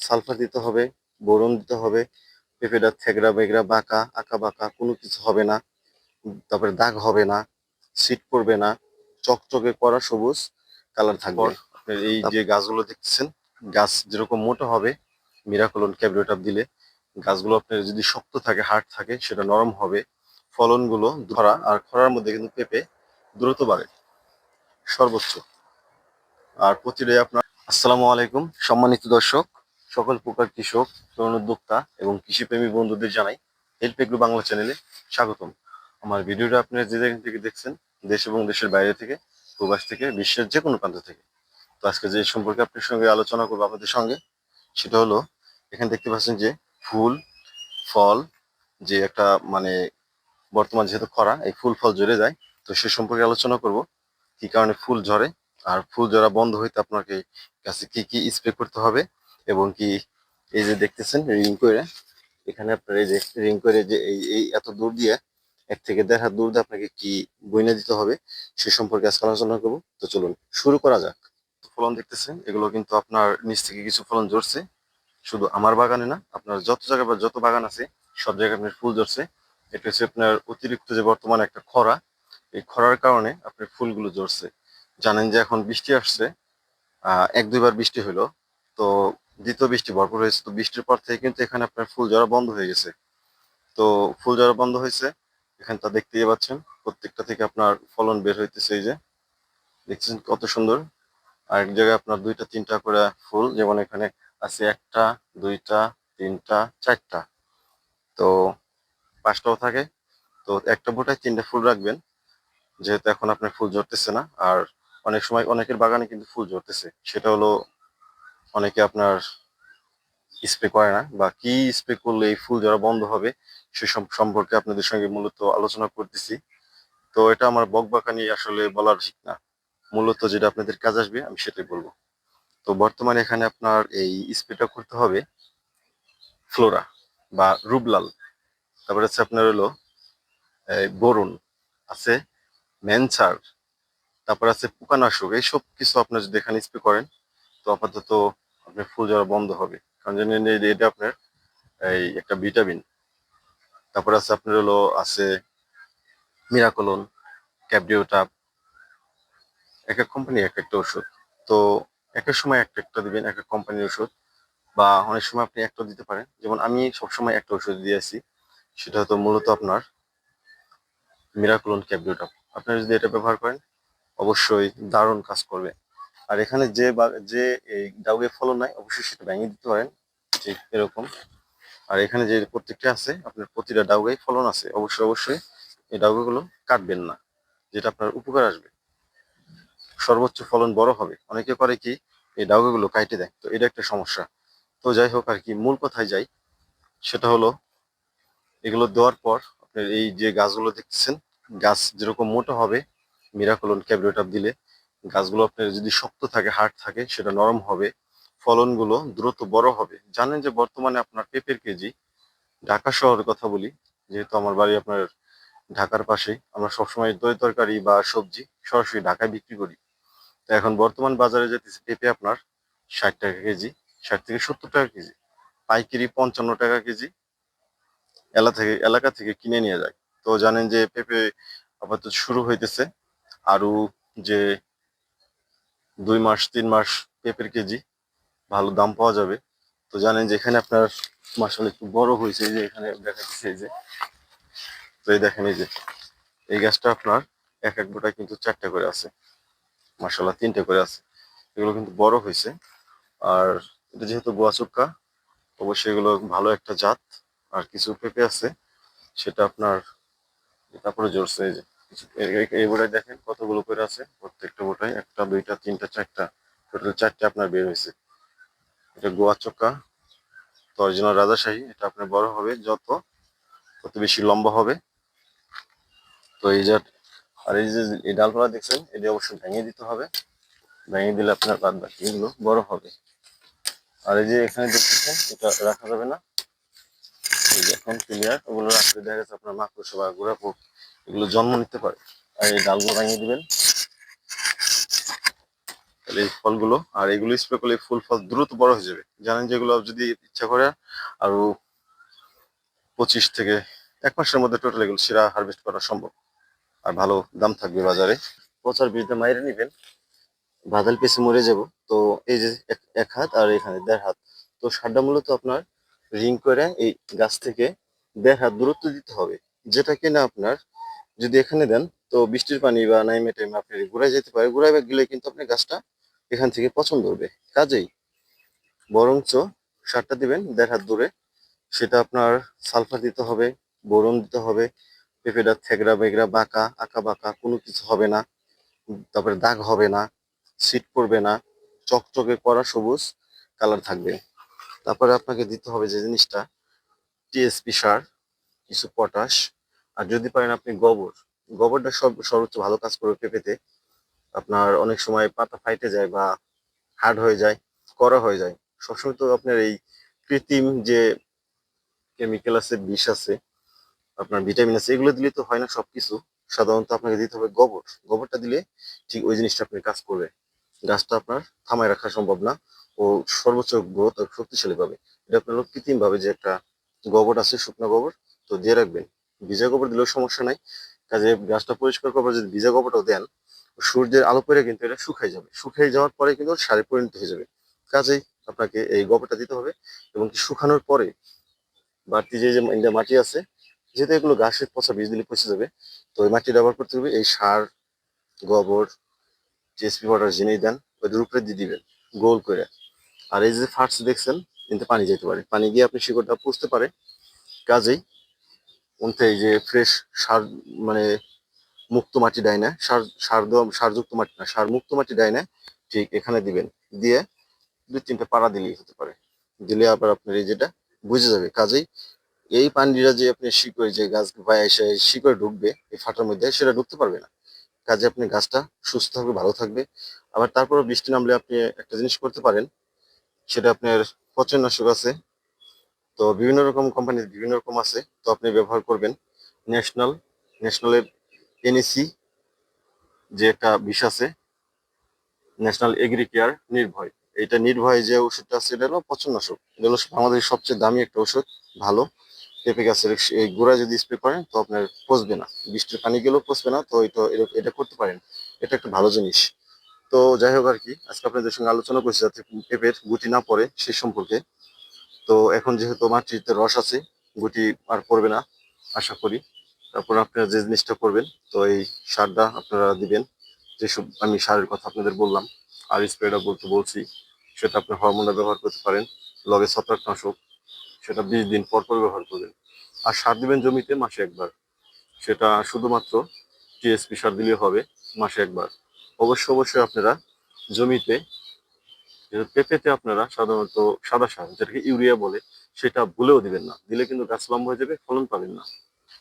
Sulphur দিতে হবে boron দিতে হবে পেঁপেটা থেগড়া বেগড়া বাঁকা আঁকা বাঁকা কোনো কিছু হবে না তারপরে দাগ হবে না সিট পড়বে না চকচকে করা সবুজ কালার থাকবে। এই যে গাছগুলো দেখতেছেন গাছ যেরকম মোটা হবে মিরাকলন ক্যাবরেটাপ দিলে গাছগুলো আপনার যদি শক্ত থাকে হার্ড থাকে সেটা নরম হবে। ফলনগুলো ধরা আর খরার মধ্যে কিন্তু পেঁপে দ্রুত বাড়ে সর্বোচ্চ। আর প্রতিটাই আপনার আসসালামু আলাইকুম সম্মানিত দর্শক। সকল প্রকার কৃষক, তরুণ উদ্যোক্তা এবং কৃষিপ্রেমী বন্ধুদের জানাই হেল্প এগ্রো বাংলা চ্যানেলে স্বাগতম। আমার ভিডিওটা আপনারা যে যেখান থেকে দেখছেন, দেশ এবং দেশের বাইরে থেকে, প্রবাস থেকে, বিশ্বের যে কোনো প্রান্ত থেকে। তো আজকে যে সম্পর্কে আপনার সঙ্গে আলোচনা করব আপনাদের সঙ্গে, সেটা হলো, এখানে দেখতে পাচ্ছেন যে ফুল, ফল, যে একটা মানে বর্তমান যেহেতু খরা, এই ফুল, ফল ঝরে যায়। তো সে সম্পর্কে আলোচনা করব, কি কারণে ফুল ঝরে, আর ফুল ঝরা বন্ধ হইতে আপনাকে কাছে কি কি স্প্রে করতে হবে এবং কি এই যে দেখতেছেন রিং করে, এখানে আপনার এই যে রিং করে যে এই এই এত দূর দিয়ে, এক থেকে দেড় হাত দূর দিয়ে আপনাকে কি বইনে দিতে হবে, সে সম্পর্কে আজকে আলোচনা করব। তো চলুন, শুরু করা যাক। ফলন দেখতেছেন, এগুলো কিন্তু আপনার নিচ থেকে কিছু ফলন ঝরছে। শুধু আমার বাগানে না, আপনার যত জায়গায় বা যত বাগান আছে, সব জায়গায় আপনার ফুল ঝরছে। এটা হচ্ছে আপনার অতিরিক্ত যে বর্তমানে একটা খরা, এই খরার কারণে আপনার ফুলগুলো ঝরছে। জানেন যে এখন বৃষ্টি আসছে এক দুইবার বৃষ্টি হলো তো দ্বিতীয় বৃষ্টি ভরপুর হয়েছে। তো বৃষ্টির পর থেকে কিন্তু এখানে আপনার ফুল জড়া বন্ধ হয়ে গেছে। তো ফুল জড়া বন্ধ হয়েছে। এখানে তা দেখতেই পাচ্ছেন, প্রত্যেকটা থেকে আপনার ফলন বের হইতেছে এই যে। দেখছেন কত সুন্দর। আর এক জায়গায় আপনার দুইটা, তিনটা করে ফুল, যেমন এখানে আছে একটা, দুইটা, তিনটা, চারটা। তো পাঁচটাও থাকে। তো একটা বোটায় তিনটা ফুল রাখবেন। যেহেতু এখন আপনার ফুল ঝরতেছে না, আর অনেক সময় অনেকের বাগানে কিন্তু ফুল ঝরতেছে। সেটা হলো অনেকে আপনার স্প্রে করে না বা কি স্প্রে করলে এই ফুল ঝরা বন্ধ হবে সে সম্পর্কে আপনাদের সঙ্গে মূলত আলোচনা করতেছি। তো এটা আমার বকবাকানি আসলে বলার ঠিক না। মূলত যেটা আপনাদের কাজ আসবে, আমি সেটাই বলব। তো বর্তমানে এখানে আপনার এই স্প্রেটা করতে হবে ফ্লোরা বা রুবলাল তারপরে হচ্ছে আপনার হলো বরুণ আছে ম্যানচার তারপর আছে পোকানাশক। এইসব কিছু আপনার যদি এখানে স্প্রে করেন, তো আপাতত আপনার ফুল ঝরা বন্ধ হবে। কারণ এটা আপনার এই একটা ভিটামিন। তারপর আছে আপনার হলো, আছে মিরাকলন, ক্যাবডিওটাপ। এক এক কোম্পানি এক একটা ওষুধ। তো এক এক সময় একটা একটা দিবেন, এক এক কোম্পানির ওষুধ। বা অনেক সময় আপনি একটা দিতে পারেন। যেমন আমি সবসময় একটা ওষুধ দিয়েছি সেটা হতো মূলত আপনার মিরাকলন, ক্যাবডিওটাপ। আপনারা যদি এটা ব্যবহার করেন, অবশ্যই দারুণ কাজ করবে। আর এখানে যে যে এই ডাউগে ফলন নাই, অবশ্যই সেটা ভেঙে দিতে পারেন। ঠিক এরকম। আর এখানে যে প্রত্যেকটা আছে, আপনার প্রতিটা ডাউগাই ফলন আছে। অবশ্যই অবশ্যই এই ডাউগাগুলো কাটবেন না, যেটা আপনার উপকার আসবে। সর্বোচ্চ ফলন বড় হবে। অনেকে করে কি, এই ডাউগাগুলো কাইটে দেয়। তো এটা একটা সমস্যা। তো যাই হোক, আর কি মূল কথায় যাই, সেটা হলো, এগুলো দেওয়ার পর আপনার এই যে গাছগুলো দেখতেছেন, গাছ যেরকম মোটা হবে মিরাকলন ক্যাবরেটাপ দিলে গাছগুলো আপনার যদি শক্ত থাকে হার্ড থাকে, সেটা নরম হবে। ফলনগুলো দ্রুত বড় হবে। জানেন যে বর্তমানে আপনার পেঁপের কেজি ঢাকা শহরের কথা বলি, যেহেতু আমার বাড়ি আপনার ঢাকার পাশেই। আমরা সবসময় দই তরকারি বা সবজি সরাসরি ঢাকায় বিক্রি করি। তো এখন বর্তমান বাজারে যেতেছে পেঁপে আপনার ষাট টাকা কেজি, ষাট থেকে সত্তর টাকা কেজি। পাইকারি পঞ্চান্ন টাকা কেজি এলা থেকে, এলাকা থেকে কিনে নিয়ে যায়। তো জানেন যে পেঁপে আপাতত শুরু হইতেছে। আরও যে দুই মাস, তিন মাস পেঁপের কেজি ভালো দাম পাওয়া যাবে। তো জানেন যে এখানে আপনার মাসাল একটু বড় হয়েছে যে এখানে দেখাচ্ছে এই যে। তো এই দেখেন এই যে, এই গাছটা আপনার এক এক গোটা কিন্তু চারটা করে আছে। মাসাল্লাহ তিনটে করে আছে। এগুলো কিন্তু বড় হয়েছে। আর এটা যেহেতু গোয়াচুক্কা, অবশ্যই এগুলো ভালো একটা জাত। আর কিছু পেঁপে আছে, সেটা আপনার, তারপরে জোরছে এই যে। এই গোটায় দেখেন কতগুলো করে আছে, প্রত্যেকটা গোটায় একটা, দুইটা, তিনটা, চারটা। টোটাল চারটে আপনার বের হয়েছে। এটা গোয়া চক্কা তো অরিজিনাল রাজাশাহী, এটা আপনার বড় হবে, যত, তত বেশি লম্বা হবে। তো এই যে, আর এই যে, এই ডালপালা দেখছেন, এটি অবশ্যই ভেঙে দিতে হবে। ভেঙে দিলে আপনার বাদ বাকি এগুলো বড় হবে। আর এই যে এখানে দেখতেছেন, এটা রাখা যাবে না। এই এখন ক্লিয়ার ওগুলো রাখলে দেখা যাচ্ছে আপনার মাকড়সা বা গোড়া এগুলো জন্ম নিতে পারে। আর এই ডালগুলো ভেঙে দিবেন। তাহলে এই ফলগুলো, আর এগুলো স্প্রে করলে ফুল ফল দ্রুত বড় হয়ে যাবে। জানেন যেগুলো যদি ইচ্ছা করে আরও পঁচিশ থেকে এক মাসের মধ্যে টোটাল এগুলো সেরা হারভেস্ট করা সম্ভব। আর ভালো দাম থাকবে বাজারে। পচার বিরুদ্ধে মাইরে নিবেন। বাদাল পেছে মরে যাব। তো এই যে এক- এক হাত আর এখানে দেড় হাত। তো সারটা মূলত আপনার রিং করে এই গাছ থেকে দেড় হাত দূরত্ব দিতে হবে। যেটা কিনা আপনার যদি এখানে দেন, তো বৃষ্টির পানি বা নাইমে টাইমে আপনি ঘুরাই যেতে পারে ঘুরাই গেলে কিন্তু আপনি গাছটা এখান থেকে পছন্দ হবে কাজেই বরঞ্চ সারটা দিবেন দেড় হাত দূরে। সেটা আপনার সালফার দিতে হবে, বোরন দিতে হবে, পেঁপেটা থেগড়া বেগড়া বাঁকা, আঁকা বাঁকা, কোনো কিছু হবে না। তারপরে দাগ হবে না সিট পড়বে না, চকচকে করা সবুজ কালার থাকবে। তারপরে আপনাকে দিতে হবে যে জিনিসটা টিএসপি সার, কিছু পটাশ আর যদি পারেন আপনি গোবর। গোবরটা সব সর্বোচ্চ ভালো কাজ করবে পেঁপেতে। আপনার অনেক সময় পাতা ফাইটে যায় বা হার্ড হয়ে যায়, কড়া হয়ে যায়। সবসময় তো আপনার এই কৃত্রিম যে কেমিক্যাল আছে, বিষ আছে, আপনার ভিটামিন আছে, এগুলো দিলে তো হয় না সব কিছু সাধারণত আপনাকে দিতে হবে গোবর। গোবরটা দিলে ঠিক ওই জিনিসটা আপনি কাজ করবে গাছটা আপনার থামায় রাখা সম্ভব না ও সর্বোচ্চ গ্রোথ শক্তিশালী পাবে। এটা আপনার কৃত্রিম ভাবে যে একটা গোবর আছে, শুকনো গোবর, তো দিয়ে রাখবেন। ভিজা গোবর দিলেও সমস্যা নাই। কাজে গাছটা পরিষ্কার করবার যদি ভিজা গোবরটাও দেন, সূর্যের আলো পড়ে কিন্তু এটা শুকাই যাবে। শুকিয়ে যাওয়ার পরে কিন্তু সারে পরিণত হয়ে যাবে। কাজেই আপনাকে এই গোবরটা দিতে হবে এবং শুকানোর পরে বাড়তি যে যে মাটি আছে, যেহেতু এগুলো গাছের পচা বীজ দিলে পচে যাবে, তো ওই মাটি ব্যবহার করতে হবে। এই সার, গোবর টিএসপি ওয়াটার জেনেই দেন, ওদের উপরে দিয়ে দিবেন, গোল করে। আর এই যে ফার্স্ট দেখছেন কিন্তু পানি যেতে পারে। পানি গিয়ে আপনি শিকড়টা পুষতে পারে। কাজেই উনতে এই যে ফ্রেশ সার মানে মুক্ত মাটি দেয় না, সার সার দেওয়া সারযুক্ত মাটি না, সার মুক্ত মাটি দেয় না, ঠিক এখানে দিবেন। দিয়ে দুই তিনটে পাড়া দিলেই হতে পারে। দিলে আবার আপনার এই যেটা বুঝে যাবে। কাজেই এই পানিটা যে আপনি শিকড় যে গাছ পায়ে এসে শিকড়ে ঢুকবে, এই ফাটার মধ্যে সেটা ঢুকতে পারবে না। কাজে আপনি গাছটা সুস্থ থাকবে, ভালো থাকবে। আবার তারপরে বৃষ্টি নামলে আপনি একটা জিনিস করতে পারেন, সেটা আপনার পচননাশক আছে তো বিভিন্ন রকম কোম্পানির বিভিন্ন রকম আছে, তো আপনি ব্যবহার করবেন। ন্যাশনাল ন্যাশনালের এনএসি যে একটা বিষ আছে ন্যাশনাল এগ্রিকেয়ার নির্ভয় এটা নির্ভয় যে ওষুধটা আছে, এটা হলো পচননাশক এটা হলো আমাদের সবচেয়ে দামি একটা ওষুধ, ভালো। পেঁপে গাছের এই গোড়া যদি স্প্রে করেন, তো আপনার পচবে না। বৃষ্টির পানি গেলেও পচবে না, তো এটা এটা করতে পারেন। এটা একটা ভালো জিনিস। তো যাই হোক আর কি, আজকে আপনাদের সঙ্গে আলোচনা করছি যাতে পেঁপের গুটি না পড়ে সে সম্পর্কে। তো এখন যেহেতু মাটিতে রস আছে, গুটি আর পড়বে না, আশা করি। তারপর আপনারা যে জিনিসটা করবেন তো এই সারটা আপনারা দিবেন। যেসব আমি সারের কথা আপনাদের বললাম, আর স্প্রেটা বলতে বলছি, সেটা আপনি হরমোনটা ব্যবহার করতে পারেন, লগে ছত্রাকনাশক, সেটা বিশ দিন পর পর ব্যবহার করবেন। আর সার দিবেন জমিতে মাসে একবার, সেটা শুধুমাত্র টিএসপি সার দিলে হবে, মাসে একবার। অবশ্যই অবশ্যই আপনারা জমিতে পেঁপেতে আপনারা সাধারণত সাদা সার যেটাকে ইউরিয়া বলে, সেটা ভুলেও দিবেন না। দিলে কিন্তু গাছ লম্বা হয়ে যাবে, ফলন পাবেন না।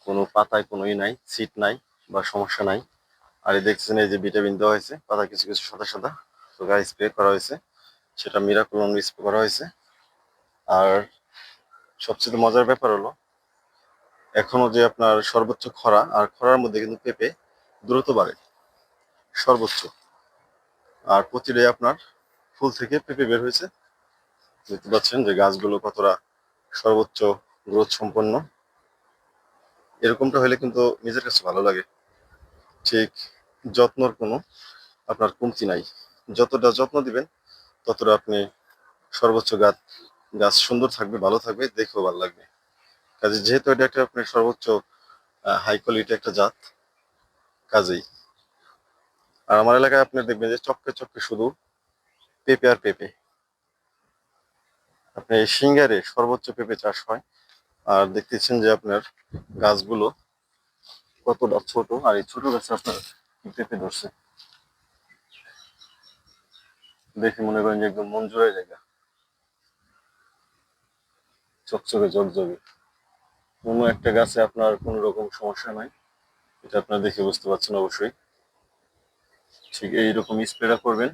কোনো পাতায় কোনো ই নাই সিট নাই বা সমস্যা নাই। আর এই দেখছেন এই যে ভিটামিন দেওয়া হয়েছে পাতা কিছু কিছু সাদা সাদা, তো গায়ে স্প্রে করা হয়েছে। সেটা মিরাকুলন স্প্রে করা হয়েছে। আর সবচেয়ে মজার ব্যাপার হলো, এখনও যে আপনার সর্বোচ্চ খরা, আর খরার মধ্যে কিন্তু পেঁপে দ্রুত বাড়ে। সর্বোচ্চ। আর প্রতিটাই আপনার ফুল থেকে পেঁপে বের হয়েছে। দেখতে পাচ্ছেন যে গাছগুলো কতটা সর্বোচ্চ গ্রোথ সম্পন্ন। এরকমটা হলে কিন্তু নিজের কাছে ভালো লাগে। ঠিক যত্নর কোনো আপনার কমতি নাই। যতটা যত্ন দিবেন, ততটা আপনি সর্বোচ্চ গাছ গাছ সুন্দর থাকবে, ভালো থাকবে, দেখেও ভালো লাগবে। কাজে যেহেতু এটা একটা আপনার সর্বোচ্চ হাই কোয়ালিটি একটা জাত, কাজেই। আর আমার এলাকায় আপনি দেখবেন যে চক্কে চক্কে শুধু পেঁপে আর পেঁপে। আপনি এই সিঙ্গারে সর্বোচ্চ পেঁপে চাষ হয়। আর দেখতেছেন যে আপনার গাছগুলো কতটা ছোট, আর এই ছোট গাছে আপনার পেঁপে ধরছে? দেখে মনে করেন যে একদম মন জায়গা। চকচকে জগজগে কোনো একটা গাছে আপনার কোনো রকম সমস্যা নাই। এটা আপনার দেখে বুঝতে পারছেন অবশ্যই। ঠিক এইরকম স্প্রেটা করবেন।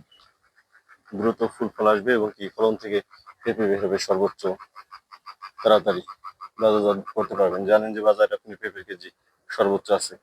দ্রুত ফুল ফল আসবে এবং কি ফলন থেকে পেঁপে বের হবে সর্বোচ্চ তাড়াতাড়ি। বাজারজাত করতে পারবেন। জানেন যে বাজারে আপনি পেঁপে কেজি সর্বোচ্চ আছে।